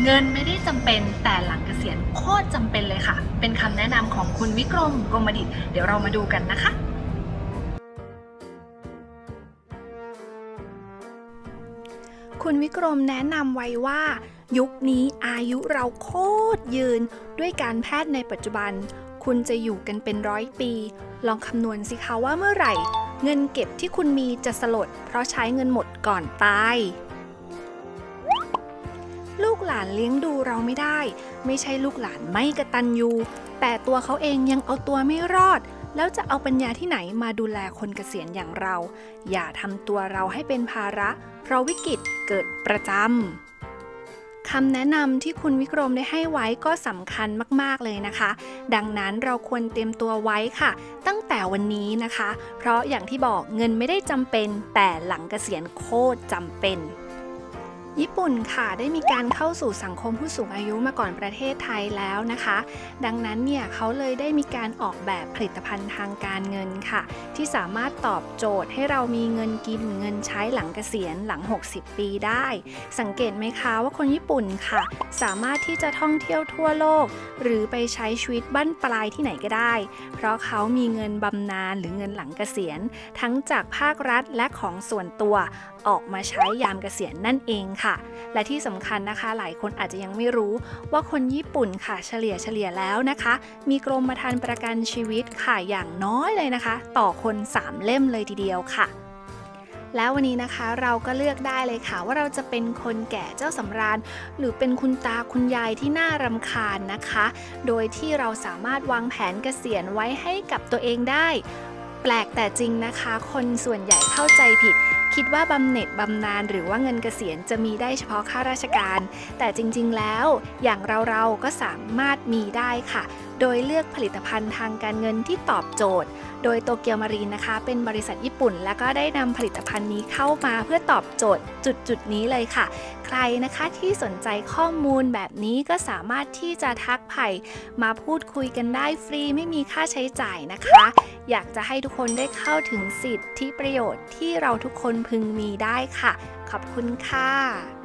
เงินไม่ได้จำเป็นแต่หลังเกษียณโคตรจำเป็นเลยค่ะ เป็นคำแนะนำของคุณวิกรมกรมดิตเดี๋ยวเรามาดูกันนะคะ คุณวิกรมแนะนำไว้ว่า ยุคนี้อายุเราโคตรยืน ด้วยการแพทย์ในปัจจุบัน คุณจะอยู่กันเป็นร้อยปี ลองคำนวณสิคะว่าเมื่อไหร่ เงินเก็บที่คุณมีจะสลด เพราะใช้เงินหมดก่อนตาย ลูกหลานเลี้ยงดูเราไม่ได้ ไม่ใช่ลูกหลานไม่กระตันยูแต่ตัวเขาเองยังเอาตัวไม่รอด แล้วจะเอาปัญญาที่ไหนมาดูแลคนเกษียณอย่างเรา อย่าทำตัวเราให้เป็นภาระ เพราะวิกฤตเกิดประจำคำแนะนำที่คุณวิกรมได้ให้ไว้ก็สำคัญมาก ๆ เลยนะคะ ดังนั้นเราควรเตรียมตัวไว้ค่ะ ตั้งแต่วันนี้นะคะ เพราะอย่างที่บอกเงินไม่ได้จำเป็น แต่หลังเกษียณโคตรจำเป็น ญี่ปุ่นค่ะได้มีการเข้าสู่สังคมผู้สูงอายุมาก่อนประเทศไทยแล้วนะคะ ดังนั้นเนี่ยเขาเลยได้มีการออกแบบผลิตภัณฑ์ทางการเงินค่ะ ที่สามารถตอบโจทย์ให้เรามีเงินกินเงินใช้หลังเกษียณหลัง 60 ปีได้ สังเกตไหมคะว่าคนญี่ปุ่นค่ะ สามารถที่จะท่องเที่ยวทั่วโลก หรือไปใช้ชีวิตบั้นปลายที่ไหนก็ได้ เพราะเขามีเงินบำนาญหรือเงินหลังเกษียณ ทั้งจากภาครัฐและของส่วนตัว ออกมาใช้ยามเกษียณนั่นเองค่ะและที่สำคัญนะคะ หลายคนอาจจะยังไม่รู้ว่าคนญี่ปุ่นค่ะเฉลี่ยเฉลี่ยแล้วนะคะ มีกรมธรรม์ประกันชีวิตค่ะอย่างน้อยเลยนะคะ ต่อคน 3 เล่มเลยทีเดียวค่ะแล้ววันนี้นะคะเราก็เลือกได้เลยค่ะ ว่าเราจะเป็นคนแก่เจ้าสำราญ หรือเป็นคุณตาคุณยายที่น่ารำคาญนะคะ โดยที่เราสามารถวางแผนเกษียณไว้ให้กับตัวเองได้ แปลกแต่จริงนะคะ คนส่วนใหญ่เข้าใจผิด คิดว่าบำเหน็จบำนาญหรือว่าเงินเกษียณจะมีได้เฉพาะข้าราชการ แต่จริงๆแล้วอย่างเราๆก็สามารถมีได้ค่ะ โดยเลือกผลิตภัณฑ์ทางการเงินที่ตอบโจทย์ โดยโตเกียวมารีนนะคะ เป็นบริษัทญี่ปุ่น แล้วก็ได้นำผลิตภัณฑ์นี้เข้ามาเพื่อตอบโจทย์จุดจุดนี้เลยค่ะ ใครนะคะที่สนใจข้อมูลแบบนี้ก็สามารถที่จะทักไผ่มาพูดคุยกันได้ฟรีไม่มีค่าใช้จ่ายนะคะ อยากจะให้ทุกคนได้เข้าถึงสิทธิประโยชน์ที่เราทุกคนพึงมีได้ค่ะ ขอบคุณค่ะ